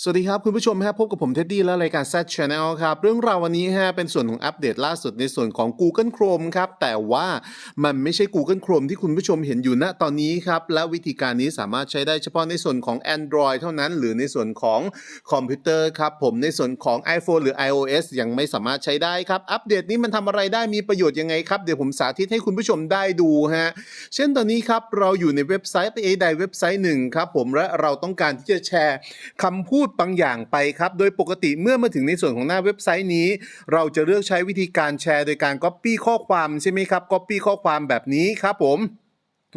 สวัสดีครับ คุณผู้ชมฮะพบกับผมเท็ดดี้และรายการ Z Channel ครับ เรื่องราววันนี้ฮะเป็นส่วนของอัปเดตล่าสุดในส่วนของ Google Chrome ครับ แต่ว่ามันไม่ใช่ Google Chrome ที่คุณผู้ชมเห็นอยู่ณตอนนี้ครับ และวิธีการนี้สามารถใช้ได้เฉพาะในส่วนของ Android เท่านั้น หรือในส่วนของคอมพิวเตอร์ครับ ผมในส่วนของ iPhone หรือ iOS ยังไม่สามารถใช้ได้ครับ อัปเดตนี้มันทำอะไรได้มีประโยชน์ยังไงครับเดี๋ยวผมสาธิตให้คุณผู้ชมได้ดูฮะเช่นตอนนี้ครับเราอยู่ในเว็บไซต์ไปใดเว็บไซต์หนึ่งครับผมและเราต้องการที่จะแชร์คำพูดดบางอย่างไปครับ โดยปกติเมื่อมาถึงในส่วนของหน้าเว็บไซต์นี้ เราจะเลือกใช้วิธีการแชร์ โดยการ Copy ข้อความใช่ไหมครับ Copy ข้อความแบบนี้ครับผม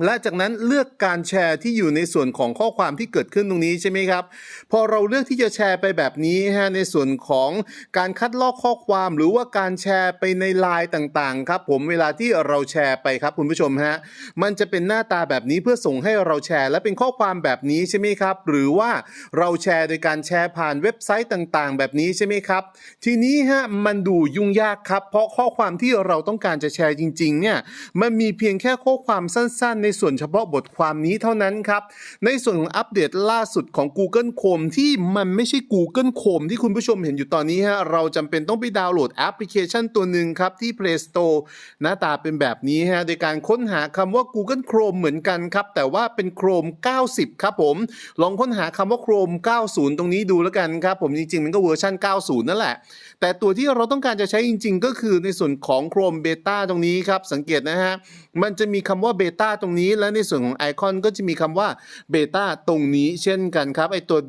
และจากนั้นเลือกการแชร์ที่อยู่ในส่วนของข้อความที่เกิดขึ้นตรงนี้ใช่ไหมครับ พอเราเลือกที่จะแชร์ไปแบบนี้ฮะในส่วนของการคัดลอกข้อความหรือว่าการแชร์ไปในไลน์ต่างๆครับผมเวลาที่เราแชร์ไปครับคุณผู้ชมฮะมันจะเป็นหน้าตาแบบนี้เพื่อส่งให้เราแชร์ และเป็นข้อความแบบนี้ใช่ไหมครับ หรือว่าเราแชร์โดยการแชร์ผ่านเว็บไซต์ต่างๆ แบบนี้ใช่ไหมครับ ทีนี้ฮะมันดูยุ่งยากครับ เพราะข้อความที่เราต้องการจะแชร์จริงๆเนี่ยมันมีเพียงแค่ข้อความสั้นๆในส่วนเฉพาะบทความนี้เท่านั้นครับ ในส่วนของอัปเดตล่าสุดของ Google Chrome ที่มันไม่ใช่ Google Chrome ที่คุณผู้ชมเห็นอยู่ตอนนี้ฮะเราจำเป็นต้องไปดาวน์โหลดแอปพลิเคชันตัวหนึ่งครับ ที่ Play Store หน้าตาเป็นแบบนี้ฮะโดยการค้นหาคำว่า Google Chrome เหมือนกันครับ แต่ว่าเป็น Chrome 90 ครับผม ลองค้นหาคำว่า Chrome 90 ตรงนี้ดูแล้วกันครับ ผมจริงๆ มันก็เวอร์ชัน90 นั่นแหละ แต่ตัวที่เราต้องการจะใช้จริง ๆ ก็คือในส่วนของ Chrome Beta ตรงนี้ครับ สังเกตนะฮะมันจะมีคำว่า Beta ตรงนี้และในส่วนของไอคอนก็จะมีคำว่าเบต้าตรงนี้เช่นกันครับไอตัว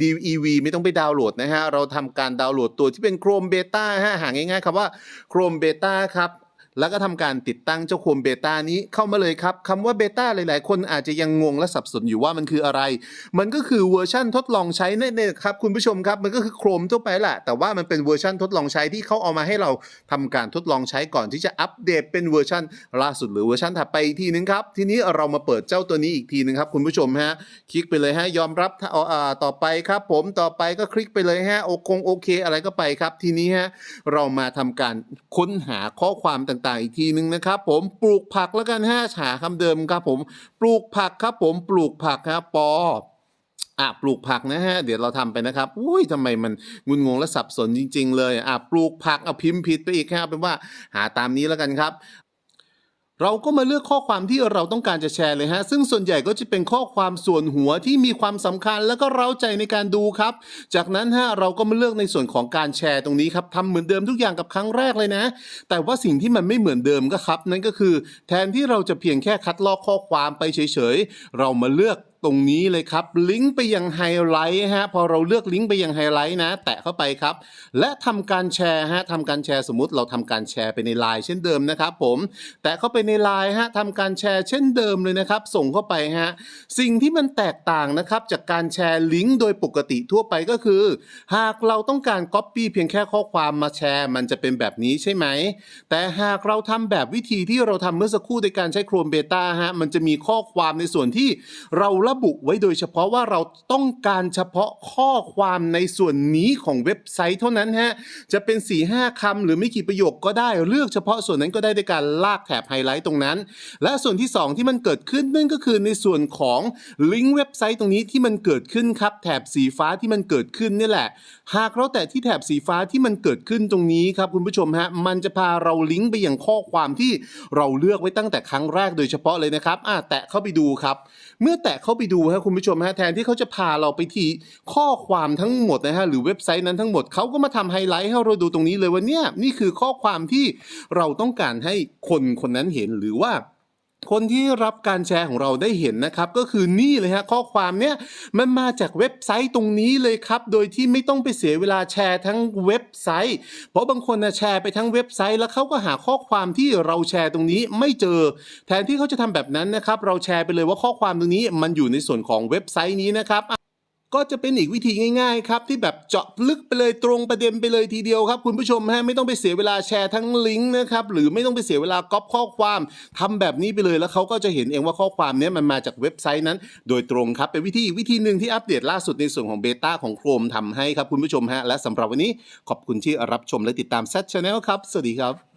DEV ไม่ต้องไปดาวน์โหลดนะฮะเราทำการดาวน์โหลดตัวที่เป็น Chrome Beta ฮะหาง่ายๆคำว่า Chrome Beta ครับ แล้วก็ทำการติดตั้งเจ้าโคมเบต้านี้เข้ามาเลยครับคำว่าเบต้าหลาย ๆ คนอาจจะยังงงและสับสนอยู่ว่ามันคืออะไร มันก็คือเวอร์ชั่นทดลองใช้นั่นเองครับคุณผู้ชมครับมันก็คือโครมทั่วไปแหละแต่ว่ามันเป็นเวอร์ชั่นทดลองใช้ที่เขาเอามาให้เราทำการทดลองใช้ก่อนที่จะอัปเดตเป็นเวอร์ชันล่าสุดหรือเวอร์ชันถัดไปอีกทีนึงครับทีนี้เรามาเปิดเจ้าตัวนี้อีกทีนึงครับคุณผู้ชมฮะคลิกไปเลยฮะยอมรับต่อไปครับ ผมต่อไปก็คลิกไปเลยฮะโอคงโอเคอะไรก็ไปครับ ทีนี้ฮะเรามาทำการค้นหาข้อความต่างๆอีกทีนึงนะครับผมปลูกผักแล้วกันฮะหาคำเดิมครับผมปลูกผักครับผมปลูกผักครับปออะปลูกผักนะฮะ เดี๋ยวเราทำไปนะครับอุ้ยทำไมมันงุนงงและสับสนจริง ๆ เลยอะปลูกผักเอาพิมพ์ผิดไปอีกครับเป็นว่าหาตามนี้แล้วกันครับ เราก็มาเลือกข้อความที่เราต้องการจะแชร์เลยฮะ ซึ่งส่วนใหญ่ก็จะเป็นข้อความส่วนหัวที่มีความสำคัญแล้วก็เร้าใจในการดูครับ จากนั้นฮะเราก็มาเลือกในส่วนของการแชร์ตรงนี้ครับทำเหมือนเดิมทุกอย่างกับครั้งแรกเลยนะ แต่ว่าสิ่งที่มันไม่เหมือนเดิมก็ครับ นั่นก็คือ แทนที่เราจะเพียงแค่คัดลอกข้อความไปเฉยๆ เรามาเลือก ตรงนี้เลยครับ ลิงก์ไปยังไฮไลท์ฮะพอเราเลือกลิงก์ไปยังไฮไลท์นะ แตะเข้าไปครับ และทำการแชร์ฮะทำการแชร์สมมุติเราทำการแชร์ไปในไลน์เช่นเดิมนะครับผมแตะเข้าไปในไลน์ฮะทำการแชร์เช่นเดิมเลยนะครับ ส่งเข้าไปฮะสิ่งที่มันแตกต่างนะครับจากการแชร์ลิงก์โดยปกติทั่วไปก็คือ หากเราต้องการ Copy เพียงแค่ข้อความมาแชร์ มันจะเป็นแบบนี้ใช่ไหมแต่หากเราทำแบบวิธีที่เราทำเมื่อสักครู่ในการใช้ Chrome Beta ฮะมันจะมีข้อความในส่วนที่เราระบุไว้โดยเฉพาะว่าเราต้องการเฉพาะข้อความในส่วนนี้ของเว็บไซต์เท่านั้นฮะจะเป็น4ีหาคำหรือไม่กี่ประโยคก็ได้เลือกเฉพาะส่วนนั้นก็ได้ด้วยการลากแถบไฮไลท์ตรงนั้น และส่วนที่ 2 ที่มันเกิดขึ้นนั่นก็คือในส่วนของลิงก์เว็บไซต์ตรงนี้ที่มันเกิดขึ้นครับแถบสีฟ้าที่มันเกิดขึ้นนี่แหละ หากเราแตะที่แถบสีฟ้าที่มันเกิดขึ้นตรงนี้ครับคุณผู้ชมฮะมันจะพาเราลิงก์ไปยังข้อความที่เราเลือกไว้ตั้งแต่ครั้งแรกโดยเฉพาะเลยนะครับอะแตะเข้าไปดูครับ เมื่อแตะเข้าไปดูฮะคุณผู้ชมฮะแทนที่เขาจะพาเราไปที่ข้อความทั้งหมดนะฮะหรือเว็บไซต์นั้นทั้งหมดเขาก็มาทำไฮไลท์ให้เราดูตรงนี้เลยว่าเนี่ยนี่คือข้อความที่เราต้องการให้คนคนนั้นเห็นหรือว่า คนที่รับการแชร์ของเราได้เห็นนะครับก็คือนี่เลยฮะข้อความเนี้ยมันมาจากเว็บไซต์ตรงนี้เลยครับ โดยที่ไม่ต้องไปเสียเวลาแชร์ทั้งเว็บไซต์ เพราะบางคนนะแชร์ไปทั้งเว็บไซต์ แล้วเขาก็หาข้อความที่เราแชร์ตรงนี้ไม่เจอ แทนที่เขาจะทำแบบนั้นนะครับเราแชร์ไปเลยว่าข้อความตรงนี้มันอยู่ในส่วนของเว็บไซต์นี้นะครับ ก็จะเป็นอีกวิธีง่าย ๆ ครับ ที่แบบเจาะลึกไปเลยตรงประเด็นไปเลยทีเดียวครับ คุณผู้ชมฮะไม่ต้องไปเสียเวลาแชร์ทั้งลิงก์นะครับหรือไม่ต้องไปเสียเวลาก๊อปข้อความทำแบบนี้ไปเลยแล้วเขาก็จะเห็นเองว่าข้อความนี้มันมาจากเว็บไซต์นั้น โดยตรงครับเป็นวิธีวิธีหนึ่งที่อัปเดตล่าสุดในส่วนของเบต้าของ Chrome ทำให้ครับคุณผู้ชมฮะและสำหรับวันนี้ขอบคุณที่รับชมและติดตาม Z Channel ครับ สวัสดีครับ